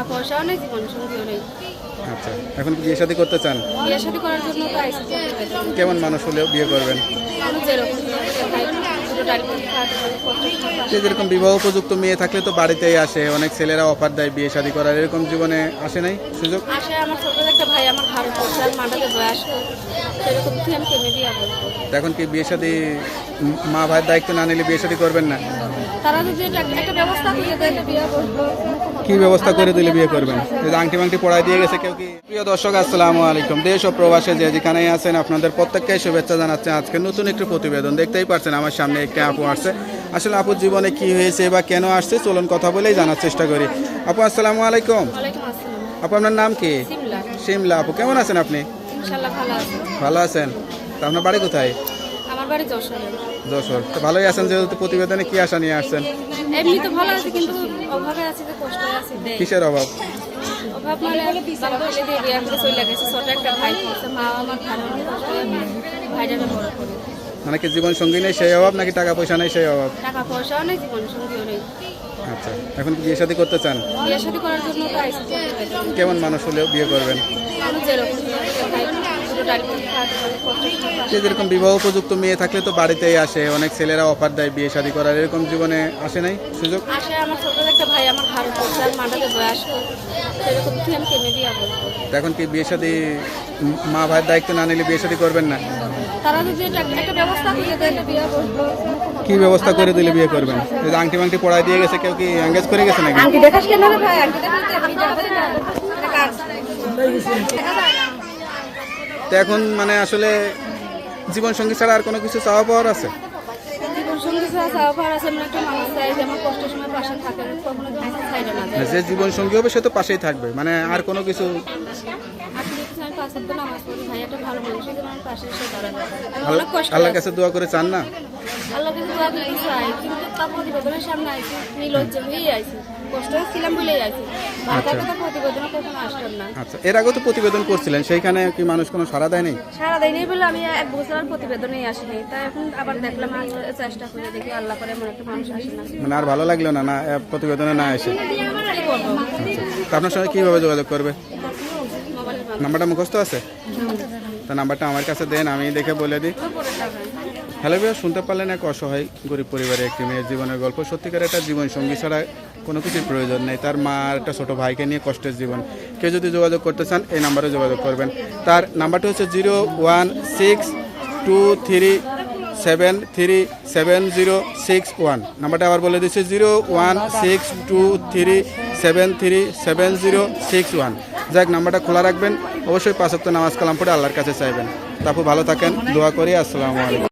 টাকা পয়সাও নেই জীবন সঙ্গীও নেই আচ্ছা এখন বিয়ে শাদী করতে চান? বিয়ে শাদী করার জন্য তো আইসি। কেমন মানুষ হলেও বিয়ে করবেন? মানুষ যেরকম বিবাহ উপযুক্ত মেয়ে থাকলে তো বাড়িতেই আসে অনেক ছেলেরা অফার দেয় বিয়ে শাদী করার এরকম জীবনে আসে নাই সুযোগ? আসে আমার ছোট একটা ভাই আমার ঘরে পড়ছে আর মাটাকে বয়স সেরকম কি আমি কেমে দিয়া এখন কি বিয়ে শাদী মা ভাইয়ের দায়িত্ব না নিলে বিয়ে শাদী করবেন না। কি ব্যবস্থা করে দিলে বিয়ে করবেন? আংটি মাংটি পড়াই দিয়ে গেছে কেউ কি? প্রিয় দর্শক আসসালামু আলাইকুম। দেশ ও প্রবাসে যে যেখানেই আছেন আপনাদের প্রত্যেককে শুভেচ্ছা জানাচ্ছে। আজকে নতুন একটি প্রতিবেদন দেখতেই পারছেন আমার সামনে একটি আপু আসছে। আসলে আপুর জীবনে কি হয়েছে বা কেন আসছে চলুন কথা বলেই জানার চেষ্টা করি। আপু আসসালামু আলাইকুম। আপু আপনার নাম কি? সিমলা। শিমলা আপু কেমন আছেন আপনি? ভালো আছেন। তা আপনার বাড়ি কোথায়? বাড়ি যশোরে। যশোর। তো ভালোই আছেন যেহেতু প্রতিবেদনে কি আশা নিয়ে আসছেন? এমনি তো ভালো আছে কিন্তু অভাবে আছে যে কষ্ট আছে। কিসের অভাব? অভাব মানে বাবা দিয়ে বিয়ে করে চলে গেছে ছোট একটা ভাই আছে মা আমার ভাইটাকে বড় করে। মানে কি জীবন সঙ্গী নেই সেই অভাব নাকি টাকা পয়সা নেই সেই অভাব? টাকা পয়সাও নেই জীবন সঙ্গীও নেই। আচ্ছা এখন বিয়ে শাদী করতে চান? বিয়ে শাদী করার জন্য কেমন মানুষ হলেও বিয়ে করবেন? যেরকম। যেরকম বিবাহ উপযুক্ত মেয়ে থাকলে তো বাড়িতেই আসে অনেক ছেলেরা অফার দেয় বিয়ে শাদী করার এরকম জীবনে আসে নাই সুযোগ? আসে আমার ছোট একটা ভাই আমার ঘরে পড়ছে আর বয়স সেরকম কি আমি কেমে দিয়া এখন কি বিয়ে শাদী মা ভাইয়ের দায়িত্ব না নিলে বিয়ে শাদী করবেন না? তারা যদি একটা ব্যবস্থা করে দেয় বিয়ে করব। কি ব্যবস্থা করে দিলে বিয়ে করবেন? আংটি মাংটি পড়াই দিয়ে গেছে কেউ কি এঙ্গেজ করে গেছে নাকি? আংটি দেখাস কেন রে ভাই? আংটি দেখাস তো কার? এখন মানে আসলে জীবন সঙ্গী ছাড়া আর কোনো কিছু চাওয়া পাওয়ার আছে? চাই যে আমার কষ্টের সময় পাশে থাকে কখনো যেন আমার সাইডে না যায় যে জীবন সঙ্গী হবে সে তো পাশেই থাকবে মানে আর কোনো কিছু? আল্লাহ আল্লাহর কাছে দোয়া করে চান না? আল্লাহ কিন্তু দোয়া দিতে চাই কিন্তু সামনে আইছি। কষ্ট ছিলাম বলেই আইছি ভালো তো প্রতিবেদনে কখনো আসতাম না। আচ্ছা এর তো প্রতিবেদন করছিলেন সেইখানে কি মানুষ কোনো সাড়া দেয় নাই সারা বলে আমি এক বছর আর প্রতিবেদনেই আসিনি। তাই এখন আবার দেখলাম চেষ্টা করে দেখি আল্লাহ করে এমন একটা মানুষ আসে না। মানে আর ভালো লাগল না না প্রতিবেদনে না এসে? আপনার সঙ্গে কীভাবে যোগাযোগ করবে? নাম্বারটা মুখস্থ আছে? তা নাম্বারটা আমার কাছে দেন আমি দেখে বলে দিই। হ্যালো ভাইয়া শুনতে পারলেন এক অসহায় গরিব পরিবারের একটি মেয়ের জীবনের গল্প। সত্যিকার একটা জীবন সঙ্গী ছাড়া কোনো কিছুর প্রয়োজন নেই। তার মা একটা ছোটো ভাইকে নিয়ে কষ্টের জীবন। কেউ যদি যোগাযোগ করতে চান, এই নাম্বারে যোগাযোগ করবেন। তার নাম্বারটা হচ্ছে zero one six two three seven three seven zero six one. নাম্বারটা আবার বলে দিচ্ছি, zero one six two three seven three seven zero six one. যাক, নাম্বারটা খোলা রাখবেন। অবশ্যই পাঁচক্ত নামাজ কালাম পড়ে আল্লাহর কাছে চাইবেন। তারপর ভালো থাকেন, দোয়া করি, আসসালামু আলাইকুম।